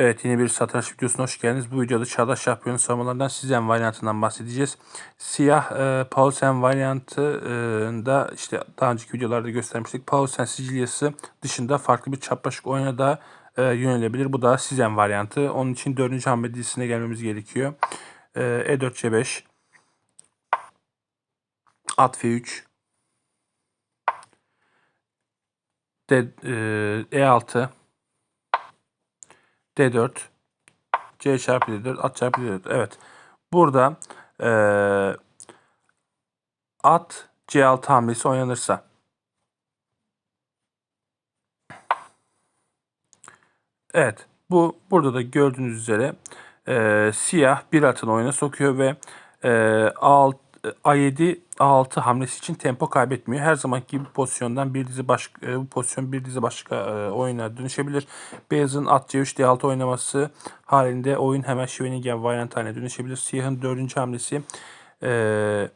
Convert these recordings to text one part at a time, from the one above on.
Evet yeni bir satranç videosuna hoş geldiniz. Bu videoda Çağdaş Şampiyonu savunmalarından Sizen varyantından bahsedeceğiz. Siyah e, Paulsen varyantında işte daha önceki videolarda göstermiştik. Paulsen sicilyası dışında farklı bir çapraşık oyuna da e, yönelebilir. Bu da Sizen varyantı. Onun için 4. hamle dizisine gelmemiz gerekiyor. E, E4 C5 At F3 D, e, E6 D4 C çarpı D4 at çarpı D4 evet. Burada e, at C6 hamlesi oynanırsa. Evet. Bu burada da gördüğünüz üzere e, siyah bir atın oyuna sokuyor ve e, A6 A7 A6 hamlesi için tempo kaybetmiyor. Her zamanki gibi pozisyondan bir dizi başka bu pozisyon bir dizi başka e, oyuna dönüşebilir. Beyazın at C3 D6 oynaması halinde oyun hemen Schwenningen haline dönüşebilir. Siyahın dördüncü hamlesi e,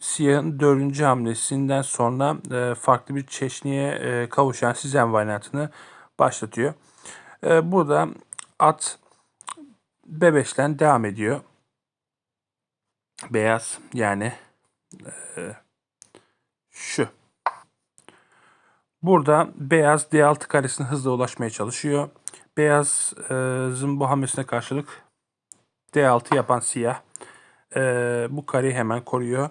Siyahın dördüncü hamlesinden sonra e, farklı bir çeşniye e, kavuşan Sizen varyantını başlatıyor. E, burada at B5'ten devam ediyor beyaz yani e, şu. Burada beyaz D6 karesine hızla ulaşmaya çalışıyor. Beyazın bu hamlesine karşılık D6 yapan siyah e, bu kareyi hemen koruyor.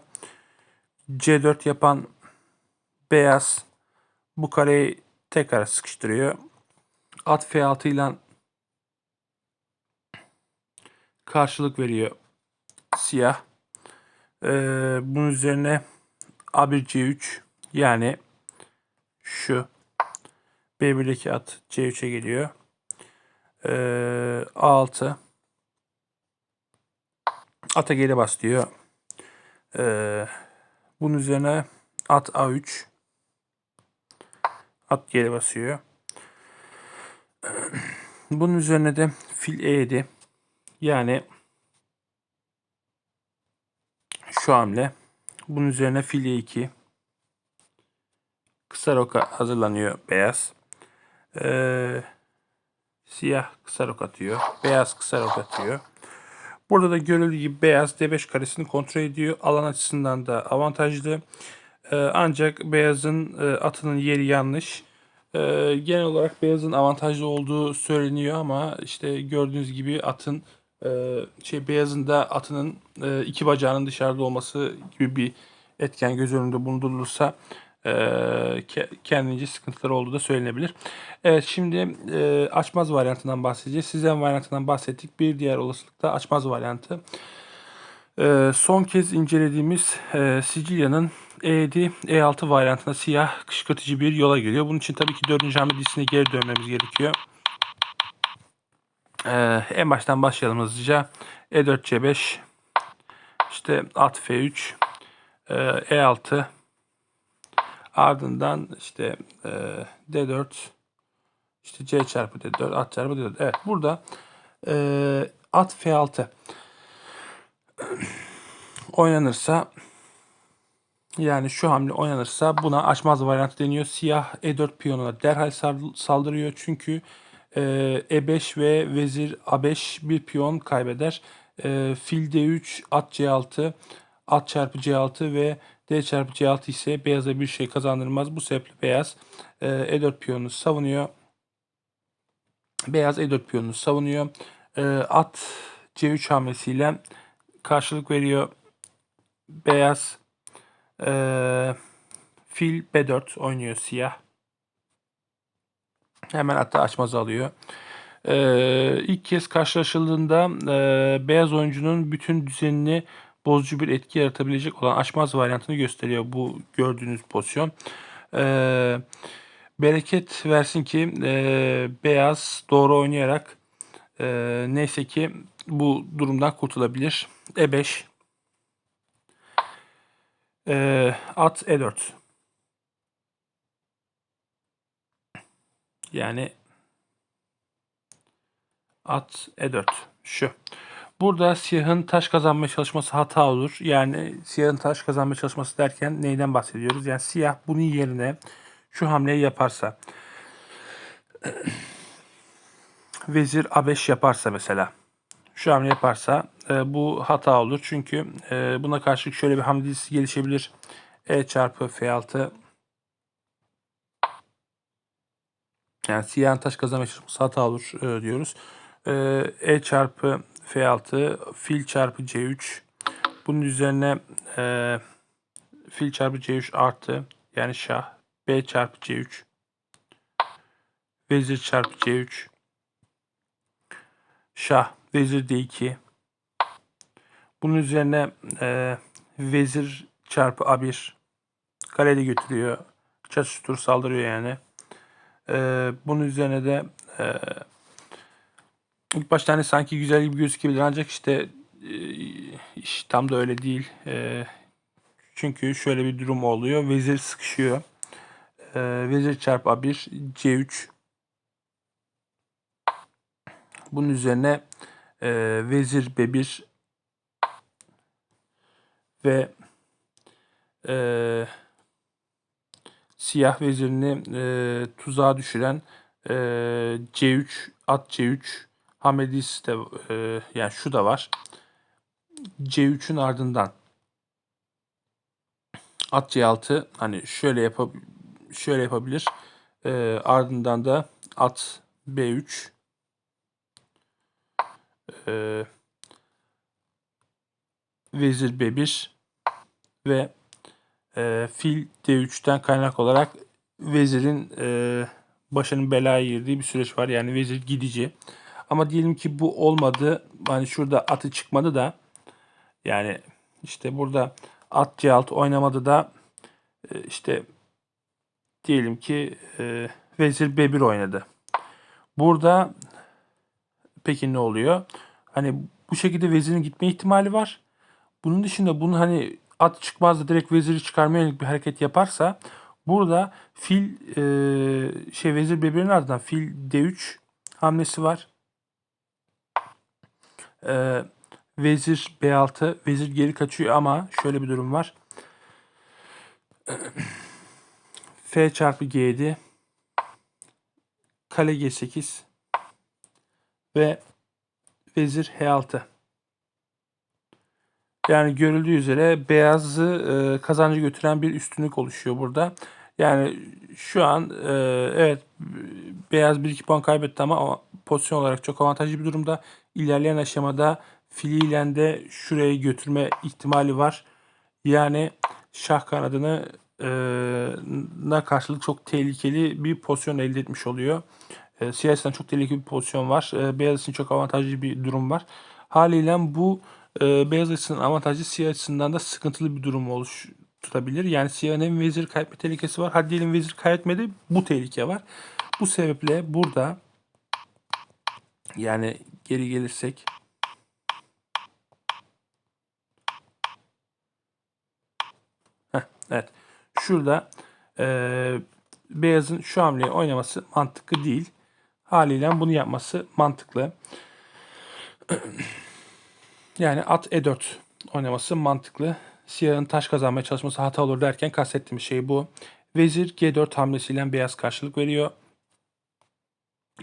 C4 yapan beyaz bu kareyi tekrar sıkıştırıyor. At F6 ile karşılık veriyor siyah. Ee, bunun üzerine A1 C3 yani şu B1'deki at C3'e geliyor. Ee, A6 ata geri bas diyor. Ee, bunun üzerine at A3 at geri basıyor. Bunun üzerine de fil E7 yani şu hamle. Bunun üzerine filye 2. Kısa roka hazırlanıyor beyaz. Ee, siyah kısa rok atıyor. Beyaz kısa rok atıyor. Burada da görüldüğü gibi beyaz D5 karesini kontrol ediyor. Alan açısından da avantajlı. Ee, ancak beyazın e, atının yeri yanlış. Ee, genel olarak beyazın avantajlı olduğu söyleniyor ama işte gördüğünüz gibi atın e, şey beyazın da atının e, iki bacağının dışarıda olması gibi bir etken göz önünde bulundurulursa e, kendince sıkıntıları olduğu da söylenebilir. Evet şimdi e, açmaz varyantından bahsedeceğiz. Sizden varyantından bahsettik. Bir diğer olasılık da açmaz varyantı. Son kez incelediğimiz Sicilya'nın E7, E6 varyantına siyah kışkırtıcı bir yola geliyor. Bunun için tabii ki 4. hamle dizisine geri dönmemiz gerekiyor. Ee, en baştan başlayalım hızlıca. E4 C5 işte at F3 e, E6 ardından işte e, D4 işte C çarpı D4 at çarpı D4 evet burada e, at F6 oynanırsa yani şu hamle oynanırsa buna açmaz varyantı deniyor. Siyah E4 piyonuna derhal saldırıyor çünkü e5 ve vezir A5 bir piyon kaybeder. E, fil D3, at C6, at çarpı C6 ve D çarpı C6 ise beyaza bir şey kazandırmaz. Bu sebeple beyaz e, E4 piyonunu savunuyor. Beyaz E4 piyonunu savunuyor. E, at C3 hamlesiyle karşılık veriyor. Beyaz e, fil B4 oynuyor siyah. Hemen hatta açmaz alıyor. Ee, ilk kez karşılaşıldığında e, beyaz oyuncunun bütün düzenini bozucu bir etki yaratabilecek olan açmaz varyantını gösteriyor bu gördüğünüz pozisyon. Ee, bereket versin ki e, beyaz doğru oynayarak e, neyse ki bu durumdan kurtulabilir. E5 e, at E4 Yani at E4 şu. Burada siyahın taş kazanmaya çalışması hata olur. Yani siyahın taş kazanmaya çalışması derken neyden bahsediyoruz? Yani siyah bunun yerine şu hamleyi yaparsa vezir A5 yaparsa mesela şu hamle yaparsa e, bu hata olur. Çünkü e, buna karşılık şöyle bir hamle gelişebilir. E çarpı F6 yani siyahın taş kazanma çalışması hata olur e, diyoruz. E, e çarpı F6 fil çarpı C3 bunun üzerine e, fil çarpı C3 artı yani şah B çarpı C3 vezir çarpı C3 şah vezir D2 bunun üzerine e, vezir çarpı A1 kalede götürüyor. Çatış tur saldırıyor yani. E, bunun üzerine de e, ilk başta hani sanki güzel gibi gözükebilir ancak işte e, iş tam da öyle değil. E, çünkü şöyle bir durum oluyor. Vezir sıkışıyor. E, vezir çarpı A1 C3 bunun üzerine e, vezir B1 ve e, siyah vezirini e, tuzağa düşüren e, C3 at C3 Hamedis de e, yani şu da var. C3'ün ardından at C6 hani şöyle yapab şöyle yapabilir. E, ardından da at B3 e, vezir B1 ve e, fil D3'ten kaynak olarak vezirin e, başının belaya girdiği bir süreç var. Yani vezir gidici. Ama diyelim ki bu olmadı. Hani şurada atı çıkmadı da yani işte burada at C6 oynamadı da e, işte diyelim ki e, vezir B1 oynadı. Burada peki ne oluyor? Hani bu şekilde vezirin gitme ihtimali var. Bunun dışında bunu hani at çıkmaz da direkt veziri çıkarmaya yönelik bir hareket yaparsa burada fil e, şey vezir birbirinin ardından fil D3 hamlesi var. E, vezir B6 vezir geri kaçıyor ama şöyle bir durum var. F çarpı G7 kale G8 ve vezir H6. Yani görüldüğü üzere beyazı e, kazancı götüren bir üstünlük oluşuyor burada. Yani şu an e, evet beyaz 1-2 puan kaybetti ama pozisyon olarak çok avantajlı bir durumda. İlerleyen aşamada filiyle de şuraya götürme ihtimali var. Yani şah kanadını e, na karşılık çok tehlikeli bir pozisyon elde etmiş oluyor. E, siyaseten çok tehlikeli bir pozisyon var. E, beyaz için çok avantajlı bir durum var. Haliyle bu e, beyaz açısından avantajlı, siyah açısından da sıkıntılı bir durum oluşturabilir. Yani siyahın hem vezir kaybetme tehlikesi var. Hadi diyelim vezir kaybetmedi bu tehlike var. Bu sebeple burada yani geri gelirsek Heh, evet. Şurada e, beyazın şu hamleyi oynaması mantıklı değil. Haliyle bunu yapması mantıklı. Yani at E4 oynaması mantıklı. Siyahın taş kazanmaya çalışması hata olur derken kastettiğim şey bu. Vezir G4 hamlesiyle beyaz karşılık veriyor.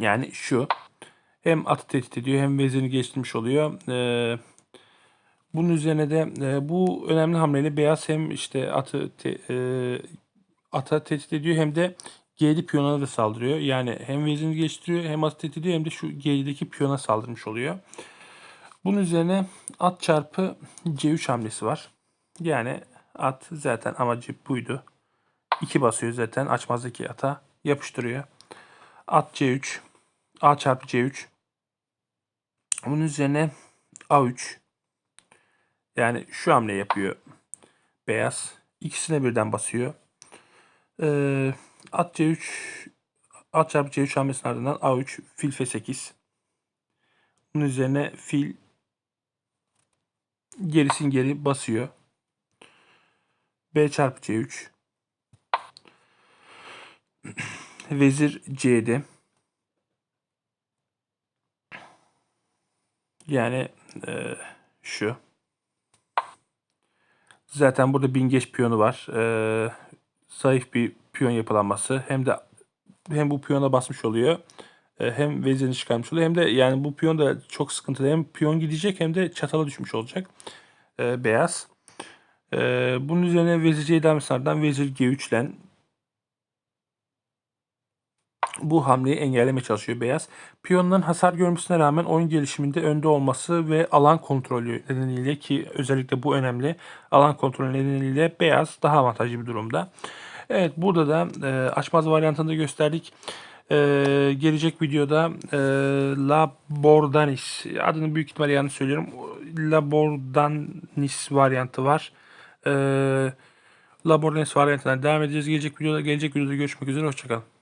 Yani şu. Hem atı tehdit ediyor hem vezirini geçtirmiş oluyor. Ee, bunun üzerine de e, bu önemli hamleyle beyaz hem işte atı te, e, ata tehdit ediyor hem de G7 piyona da saldırıyor. Yani hem vezirini geçtiriyor hem atı tehdit ediyor hem de şu G7'deki piyona saldırmış oluyor. Bunun üzerine at çarpı C3 hamlesi var. Yani at zaten amacı buydu. 2 basıyor zaten açmazdaki ata yapıştırıyor. At C3 A çarpı C3 bunun üzerine A3 yani şu hamle yapıyor beyaz. İkisine birden basıyor. Ee, at C3 at çarpı C3 hamlesinin ardından A3 fil F8 bunun üzerine fil gerisin geri basıyor. B çarpı C3 Vezir C'de. Yani e, şu. Zaten burada bingeç piyonu var. E, zayıf bir piyon yapılanması. Hem de hem bu piyona basmış oluyor hem vezirini çıkarmış oluyor hem de yani bu piyon da çok sıkıntılı. Hem piyon gidecek hem de çatala düşmüş olacak. E, beyaz. E, bunun üzerine vezir C vezir G3 ile bu hamleyi engellemeye çalışıyor beyaz. Piyonların hasar görmesine rağmen oyun gelişiminde önde olması ve alan kontrolü nedeniyle ki özellikle bu önemli. Alan kontrolü nedeniyle beyaz daha avantajlı bir durumda. Evet burada da e, açmaz varyantını da gösterdik. E, gelecek videoda e, Labordanis adını büyük ihtimalle yanlış söylüyorum. Labordanis varyantı var. E, Labordanis varyantından devam edeceğiz. Gelecek videoda gelecek videoda görüşmek üzere. Hoşçakalın.